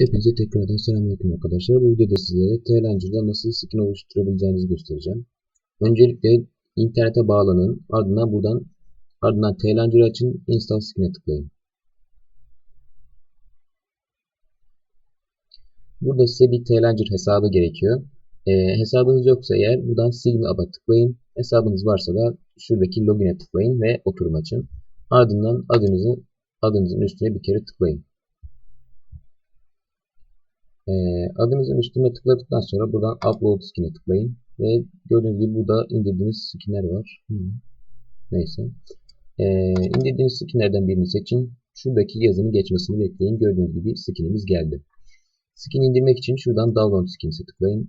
Hepinize tekrardan selamünaleyküm arkadaşlar. Bu videoda sizlere Taillanger'da nasıl skin oluşturabileceğinizi göstereceğim. Öncelikle internete bağlanın. Ardından buradan ardından Taillanger'ı açın. Install skin'e tıklayın. Burada size bir Tailhanger hesabı gerekiyor. Ee, hesabınız yoksa eğer buradan Sign Up'a tıklayın. Hesabınız varsa da şuradaki Login'e tıklayın ve oturum açın. Ardından adınızı adınızın üstüne bir kere tıklayın. E, adınızın üstüne tıkladıktan sonra buradan Upload skin'e tıklayın. Ve gördüğünüz gibi burada indirdiğiniz skinler var. Neyse. E, indirdiğiniz skinlerden birini seçin. Şuradaki yazının geçmesini bekleyin. Gördüğünüz gibi skinimiz geldi. Skin indirmek için şuradan Download Skins'e tıklayın.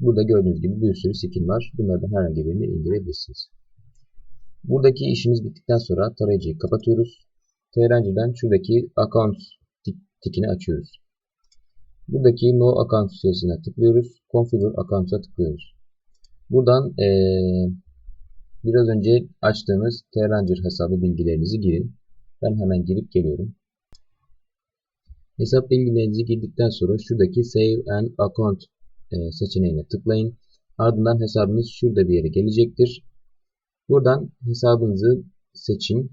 Burada gördüğünüz gibi bir sürü skin var. Bunlardan herhangi birini indirebilirsiniz. Buradaki işimiz bittikten sonra tarayıcıyı kapatıyoruz. Tailhanger'dan şuradaki Account tikini açıyoruz. Buradaki No Account içerisine tıklıyoruz. Configure Account'a tıklıyoruz. Buradan ee, biraz önce açtığımız Terranger hesabı bilgilerinizi girin. Ben hemen girip geliyorum. Hesap bilgilerinizi girdikten sonra şuradaki Save and Account e, seçeneğine tıklayın. Ardından hesabınız şurada bir yere gelecektir. Buradan hesabınızı seçin.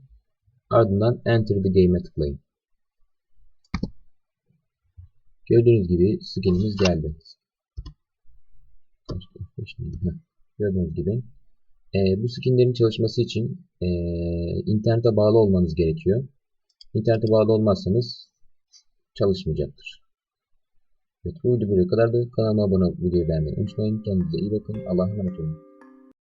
Ardından Enter the Game'e tıklayın. Gördüğünüz gibi skinimiz geldi. Gördüğünüz gibi. E, bu skinlerin çalışması için e, internete bağlı olmanız gerekiyor. İnternete bağlı olmazsanız çalışmayacaktır. Evet bu video buraya kadardı. Kanalıma abone olup videoyu beğenmeyi unutmayın. Kendinize iyi bakın. Allah'a emanet olun.